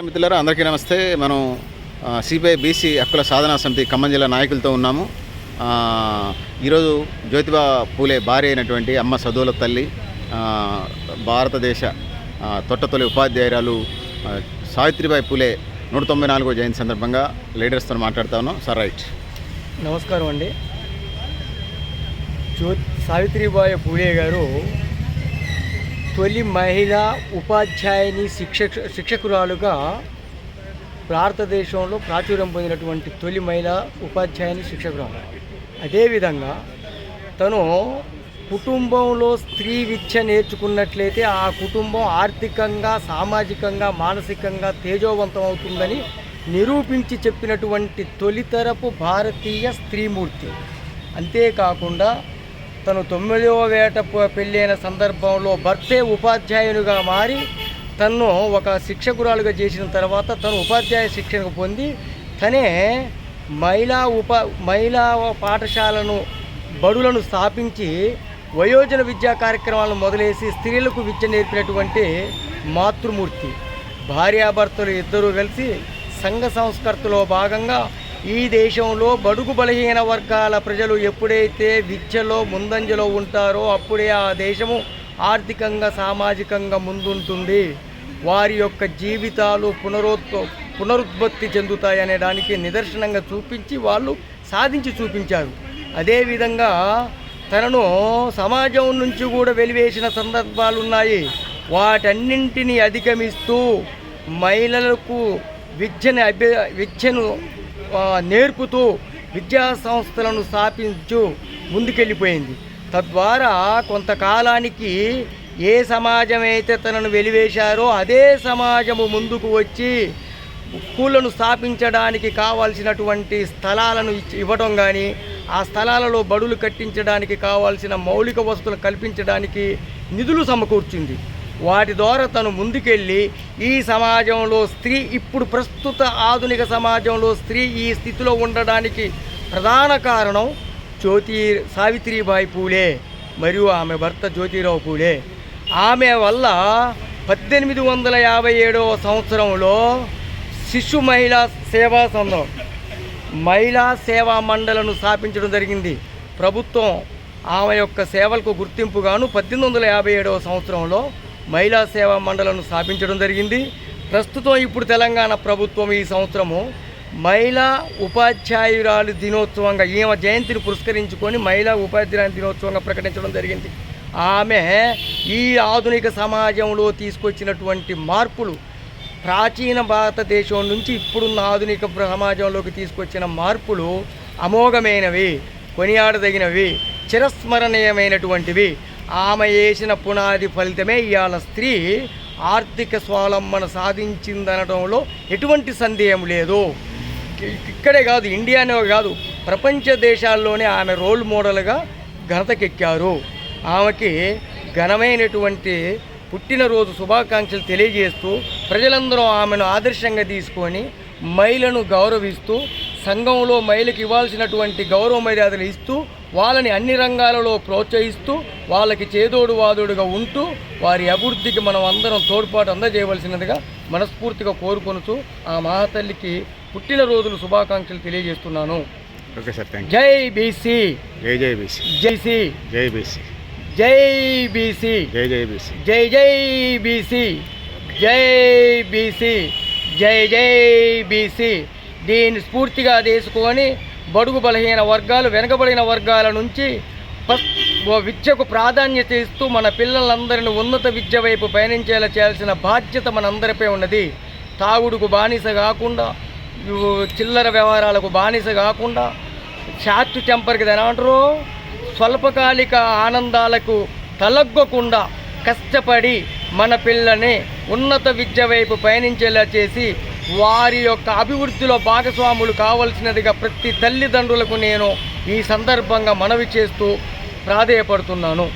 మిత్రులారా అందరికీ నమస్తే. మనం సిబిఐ బీసీ హక్కుల సాధనా సమితి ఖమ్మం జిల్లా నాయకులతో ఉన్నాము. ఈరోజు జ్యోతిబా పూలే భార్య అయినటువంటి అమ్మ సదువుల తల్లి భారతదేశ తొట్టతొలి ఉపాధ్యాయురాలు సావిత్రిబాయి పూలే నూట తొంభై నాలుగో జయంతి సందర్భంగా లీడర్స్తో మాట్లాడుతా ఉన్నాం. Sir right. నమస్కారం అండి. జ్యో సావిత్రిబాయి పూలే గారు తొలి మహిళా ఉపాధ్యాయుని శిక్షక శిక్షకురాలుగా భారతదేశంలో ప్రాచుర్యం పొందినటువంటి తొలి మహిళా ఉపాధ్యాయుని శిక్షకురాలు. అదేవిధంగా తను కుటుంబంలో స్త్రీ విద్య నేర్చుకున్నట్లయితే ఆ కుటుంబం ఆర్థికంగా సామాజికంగా మానసికంగా తేజోవంతం అవుతుందని నిరూపించి చెప్పినటువంటి తొలితరపు భారతీయ స్త్రీమూర్తి. అంతేకాకుండా తను తొమ్మిదవ వేట పెళ్ళైన సందర్భంలో భర్తే ఉపాధ్యాయునిగా మారి తన్ను ఒక శిక్షకురాలుగా చేసిన తర్వాత తను ఉపాధ్యాయ శిక్షణ పొంది తనే మహిళా ఉప మహిళా పాఠశాలను బడులను స్థాపించి వయోజన విద్యా కార్యక్రమాలను మొదలేసి స్త్రీలకు విద్య నేర్పినటువంటి మాతృమూర్తి. భార్యాభర్తలు ఇద్దరూ కలిసి సంఘ సంస్కర్తలో భాగంగా ఈ దేశంలో బడుగు బలహీన వర్గాల ప్రజలు ఎప్పుడైతే విద్యలో ముందంజలో ఉంటారో అప్పుడే ఆ దేశము ఆర్థికంగా సామాజికంగా ముందుంటుంది. వారి యొక్క జీవితాలు పునరుత్ పునరుత్పత్తి చెందుతాయనే దానికి నిదర్శనంగా చూపించి వాళ్ళు సాధించి చూపించారు. అదేవిధంగా తనను సమాజం నుంచి కూడా వెలివేసిన సందర్భాలు ఉన్నాయి వాటన్నింటినీ అధిగమిస్తూ మహిళలకు విద్యను అభ్య విద్యను నేర్పుతూ విద్యా సంస్థలను స్థాపించు ముందుకెళ్ళిపోయింది. తద్వారా కొంతకాలానికి ఏ సమాజం అయితే తనను వెలివేశారో అదే సమాజము ముందుకు వచ్చి స్కూళ్ళను స్థాపించడానికి కావాల్సినటువంటి స్థలాలను ఇవ్వడం కానీ ఆ స్థలాలలో బడులు కట్టించడానికి కావాల్సిన మౌలిక వసతులు కల్పించడానికి నిధులు సమకూర్చింది. వాటి ద్వారా తను ముందుకెళ్ళి ఈ సమాజంలో స్త్రీ ఇప్పుడు ప్రస్తుత ఆధునిక సమాజంలో స్త్రీ ఈ స్థితిలో ఉండడానికి ప్రధాన కారణం జ్యోతి సావిత్రిబాయి పూలే మరియు ఆమె భర్త జ్యోతిరావు పూలే. ఆమె వల్ల పద్దెనిమిది వందల యాభై ఏడవ సంవత్సరంలో శిశు మహిళా సేవా సంఘం మహిళా సేవా మండలను స్థాపించడం జరిగింది. ప్రభుత్వం ఆమె యొక్క సేవలకు గుర్తింపుగాను పద్దెనిమిది వందల యాభై ఏడవ సంవత్సరంలో మహిళా సేవా మండలను స్థాపించడం జరిగింది. ప్రస్తుతం ఇప్పుడు తెలంగాణ ప్రభుత్వం ఈ సంవత్సరము మహిళా ఉపాధ్యాయురాలు దినోత్సవంగా ఈమె జయంతిని పురస్కరించుకొని మహిళా ఉపాధ్యాయురాలు దినోత్సవంగా ప్రకటించడం జరిగింది. ఆమె ఈ ఆధునిక సమాజంలో తీసుకొచ్చినటువంటి మార్పులు ప్రాచీన భారతదేశం నుంచి ఇప్పుడున్న ఆధునిక సమాజంలోకి తీసుకొచ్చిన మార్పులు అమోఘమైనవి కొనియాడదగినవి చిరస్మరణీయమైనటువంటివి. ఆమె వేసిన పునాది ఫలితమే ఇవాళ స్త్రీ ఆర్థిక స్వావలంబన సాధించిందనడంలో ఎటువంటి సందేహం లేదు. ఇక్కడే కాదు ఇండియానే కాదు ప్రపంచ దేశాల్లోనే ఆమె రోల్ మోడల్గా ఘనతకెక్కారు. ఆమెకి ఘనమైనటువంటి పుట్టినరోజు శుభాకాంక్షలు తెలియజేస్తూ ప్రజలందరూ ఆమెను ఆదర్శంగా తీసుకొని మహిళను గౌరవిస్తూ సంఘంలో మహిళకి ఇవ్వాల్సినటువంటి గౌరవ మర్యాదలు ఇస్తూ వాళ్ళని అన్ని రంగాలలో ప్రోత్సహిస్తూ వాళ్ళకి చేదోడు వాదోడుగా ఉంటూ వారి అభివృద్ధికి మనం అందరం తోడ్పాటు అందజేయవలసినదిగా మనస్ఫూర్తిగా కోరుకొనుచు ఆ మహాతల్లికి పుట్టినరోజులు శుభాకాంక్షలు తెలియజేస్తున్నాను. ఓకే సార్ థ్యాంక్ జై బీసీ. జై జై బీసీ. జై సి. జై బీసీ. జై బీసీ. జై జై బీసీ. జై జై బీసీ. జై బీసీ. జై జై బీసీ. దీన్ని స్ఫూర్తిగా తీసుకొని బడుగు బలహీన వర్గాలు వెనుకబడిన వర్గాల నుంచి విద్యకు ప్రాధాన్యత ఇస్తూ మన పిల్లలందరిని ఉన్నత విద్య వైపు పయనించేలా చేయాల్సిన బాధ్యత మనందరిపై ఉన్నది. తాగుడుకు బానిస కాకుండా చిల్లర వ్యవహారాలకు బానిస కాకుండా షార్ట్ టెంపర్కి దాని ఏమంటారు? స్వల్పకాలిక ఆనందాలకు తలగ్గకుండా కష్టపడి మన పిల్లని ఉన్నత విద్య వైపు పయనించేలా చేసి వారి యొక్క అభివృద్ధిలో భాగస్వాములు కావలసినదిగా ప్రతి తల్లిదండ్రులకు నేను ఈ సందర్భంగా మనవి చేస్తూ ప్రాధేయపడుతున్నాను.